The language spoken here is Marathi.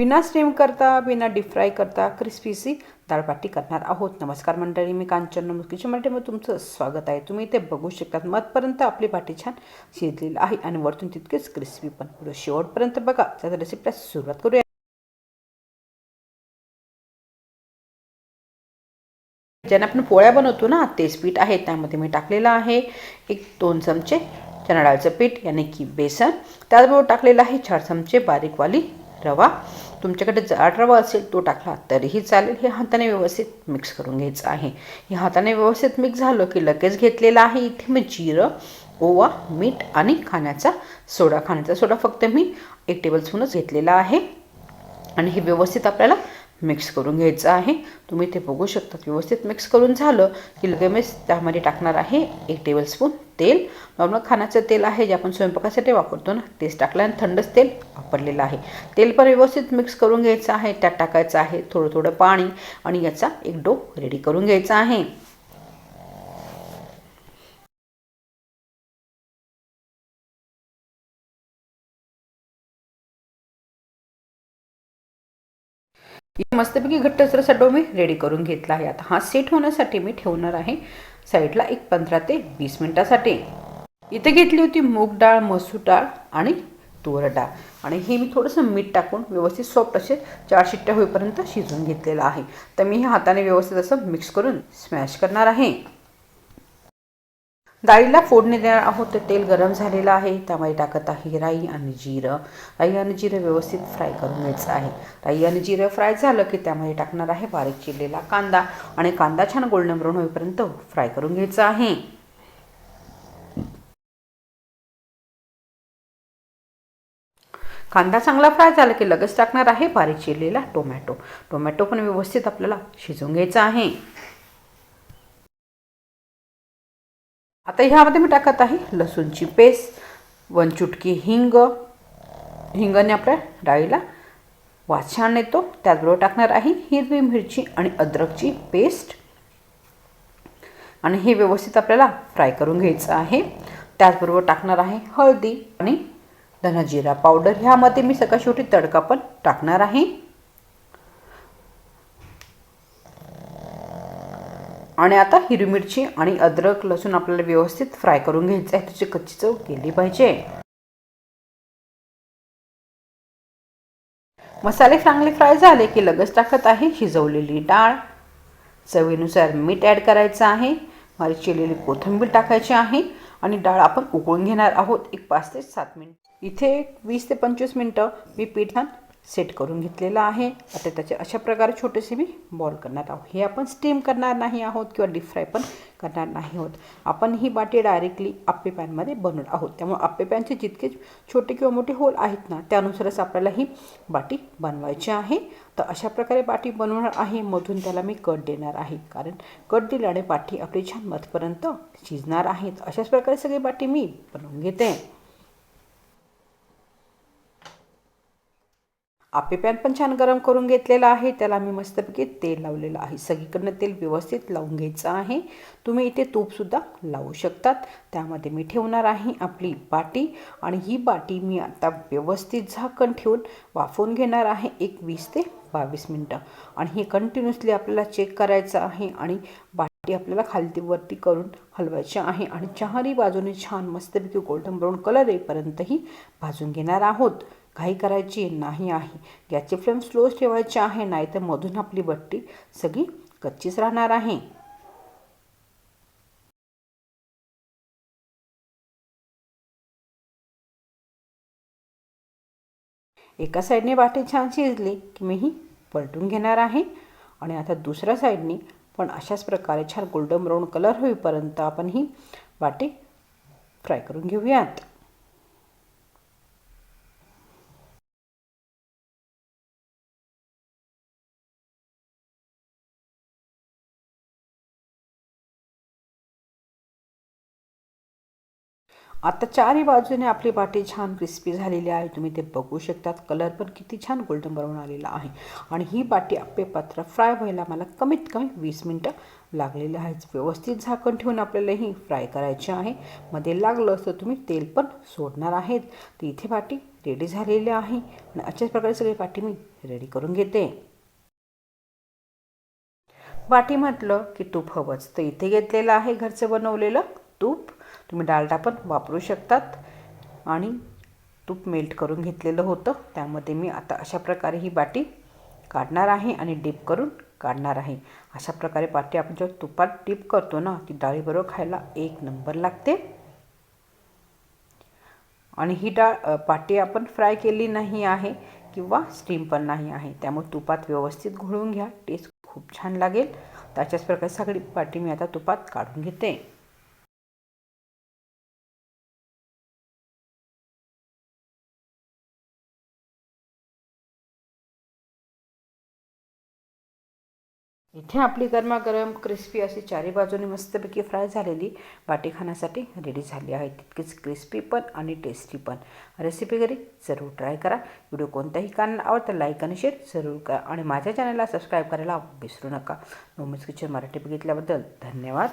बिना स्टीम करता बिना डीप फ्राय करता क्रिस्पीसी दाळबाटी करणार आहोत. नमस्कार मंडळी मी कांचन मुकीची मराठीमध्ये तुमचं स्वागत आहे. तुम्ही इथे बघू शकतात मधपर्यंत आपली बाटी छान शिजलेली आहे आणि वरतून तितकेच क्रिस्पी पण पुढे शेवटपर्यंत बघा. त्याच्या रेसिपीला सुरुवात करूया. ज्याने आपण पोळ्या बनवतो ना तेच पीठ आहे त्यामध्ये मी टाकलेलं आहे एक दोन चमचे चणाडाळचं पीठ याने की बेसन. त्याचबरोबर टाकलेलं आहे चार चमचे बारीकवाली रवा. तुमच्याकडे जाड रवा असेल तो टाकला तरीही चालेल. हे हाताने व्यवस्थित मिक्स करून घ्यायचं आहे. हे हाताने व्यवस्थित मिक्स झालं की लगेच घेतलेलं आहे इथे मी जिरं ओवा मीठ आणि खाण्याचा सोडा. खाण्याचा सोडा फक्त मी एक टेबलस्पूनच घेतलेला आहे. आणि हे व्यवस्थित आपल्याला मिक्स करून घ्यायचं आहे. तुम्ही ते बघू शकता व्यवस्थित मिक्स करून झालं की लगेच त्यामध्ये टाकणार आहे एक टेबलस्पून तेल. नॉर्मल खाण्याचं तेल आहे जे आपण स्वयंपाकासाठी वापरतो ना तेच टाकलं आणि थंडच तेल वापरलेलं आहे. तेल पण व्यवस्थित मिक्स करून घ्यायचं आहे त्यात टाकायचं आहे थोडं थोडं पाणी आणि याचा एक डो रेडी करून घ्यायचा आहे. मस्तपैकी घट्टसरसा डो मी रेडी करून घेतला आहे. आता हा सेट होण्यासाठी मी ठेवणार आहे. साईडला एक पंधरा ते वीस मिनटासाठी. इथे घेतली होती मूग डाळ मसूर डाळ आणि तुवर डाळ. आणि हे मी थोडंसं मीठ टाकून व्यवस्थित सॉफ्ट असे चार शिट्ट्या होईपर्यंत शिजवून घेतलेलं आहे. तर मी हे हाताने व्यवस्थित असं मिक्स करून स्मॅश करणार आहे. डाळीला फोडणी देणार आहोत. तर तेल गरम झालेलं आहे. त्यामध्ये टाकत आहे राई आणि जिरं. राई आणि जिरं व्यवस्थित फ्राय करून घ्यायचं आहे. राई आणि जिरं फ्राय झालं की त्यामध्ये टाकणार आहे बारीक चिरलेला कांदा. आणि कांदा छान गोल्डन ब्राऊन होईपर्यंत फ्राय करून घ्यायचा आहे. कांदा चांगला फ्राय झाला की लगेच टाकणार आहे बारीक चिरलेला टोमॅटो. टोमॅटो पण व्यवस्थित आपल्याला शिजवून घ्यायचा आहे. आता ह्यामध्ये मी टाकत आहे लसूणची पेस्ट वन चुटकी हिंग. हिंगाने आपल्या डाळीला वास छान येतो. त्याचबरोबर टाकणार आहे हिरवी मिरची आणि अद्रकची पेस्ट. आणि हे व्यवस्थित आपल्याला फ्राय करून घ्यायचं आहे. त्याचबरोबर टाकणार आहे हळदी आणि धनाजिरा पावडर. ह्यामध्ये मी सकाळ शेवटी तडका पण टाकणार आहे. आणि आता हिरवी मिरची आणि अद्रक लसूण आपल्याला व्यवस्थित फ्राय करून घ्यायचं आहे. त्याची कच्ची चव केली पाहिजे. मसाले चांगले फ्राय झाले की लगेच टाकत आहे शिजवलेली डाळ. चवीनुसार मीठ ॲड करायचं आहे. मारी चिरलेली कोथिंबीर टाकायची आहे आणि डाळ आपण उकळून घेणार आहोत एक पाच ते सात मिनिट. इथे वीस ते पंचवीस मिनटं मी पीठ सेट करून घेतलेलं आहे. आता त्याचे अशा प्रकारे छोटेसे मी बॉल करणार आहोत. हे आपण स्टीम करणार नाही आहोत किंवा डीप फ्राय पण करणार नाही आहोत. आपण ही बाटी डायरेक्टली आप्पे पॅनमध्ये बनवणार आहोत. त्यामुळे आप्पे पॅनचे जितके छोटे किंवा मोठे होल आहेत ना त्यानुसारच आपल्याला ही बाटी बनवायची आहे. तर अशा प्रकारे बाटी बनवणार आहे. मधून त्याला मी कट देणार आहे. कारण कट दिल्याने बाटी आपली छान मधपर्यंत शिजणार आहेत अशाच प्रकारे सगळी बाटी मी बनवून घेते. आपे पॅन पण छान गरम करून घेतलेला आहे. त्याला मी मस्तपैकी तेल लावलेलं आहे. सगळीकडनं तेल व्यवस्थित लावून घ्यायचं आहे. तुम्ही इथे तूपसुद्धा लावू शकतात. त्यामध्ये मी ठेवणार आहे आपली बाटी आणि ही बाटी मी आता व्यवस्थित झाकण ठेवून वाफवून घेणार आहे एक वीस ते बावीस मिनटं. आणि हे कंटिन्युअसली आपल्याला चेक करायचं आहे आणि बाटी आपल्याला खालती वरती करून हलवायची आहे. आणि चारही बाजूने छान मस्तपैकी गोल्डन ब्राऊन कलर येईपर्यंतही भाजून घेणार आहोत. घाई करायची नाही आहे. गॅसची फ्लेम स्लोच ठेवायची आहे नाही तर मधून आपली बट्टी सगळी कच्चीच राहणार आहे. एका साईडने वाटे छान शिजली की मी ही पलटून घेणार आहे. आणि आता दुसऱ्या साईडने पण अशाच प्रकारे छान गोल्डन ब्राऊन कलर होईपर्यंत आपण ही वाटे फ्राय करून घेऊयात. आता चारही बाजूने आपली बाटी छान क्रिस्पी झालेली आहे. तुम्ही ते बघू शकतात. कलर पण किती छान गोल्डन बरवून आलेला आहे. आणि ही बाटी आप्पे पात्र फ्राय व्हायला मला कमीत कमी वीस मिनटं लागलेले आहेच व्यवस्थित झाकण ठेवून आपल्याला ही फ्राय करायची आहे. मध्ये लागलं तर तुम्ही तेल पण सोडणार आहेत. तर इथे बाटी रेडी झालेली आहे. आणि अशाच प्रकारे सगळी बाटी मी रेडी करून घेते. वाटी म्हटलं की तूप हवंच. तर इथे घेतलेलं आहे घरचं बनवलेलं तूप. तुम्ही डालडा पण वापरू शकतात. आणि तूप मेल्ट करून घेतलेलं होतं. त्यामध्ये मी आता अशा प्रकारे ही बाटी काढणार आहे आणि डीप करून काढणार आहे. अशा प्रकारे बाटी आपण जेव्हा तुपात डीप करतो ना ती डाळीबरोबर खायला एक नंबर लागते. आणि ही डाळ पाटी आपण फ्राय केली नाही आहे किंवा स्टीम पण नाही आहे. त्यामुळे तुपात व्यवस्थित घोळून घ्या. टेस्ट खूप छान लागेल. त्याच्याच प्रकारे सगळी पाटी मी आता तुपात काढून घेते. इथे आपली गरमागरम क्रिस्पी अशी चारी बाजूने मस्तपैकी फ्राय झालेली बाटी खाण्यासाठी रेडी झाली आहे. तितकीच क्रिस्पी पण आणि टेस्टी पण. रेसिपी घरी जरूर ट्राय करा. व्हिडिओ कोणत्याही कारण आवडतं लाईक आणि शेअर जरूर करा. आणि माझ्या चॅनलला सबस्क्राईब करायला विसरू नका. नोमिस किचन मराठी बघितल्याबद्दल धन्यवाद.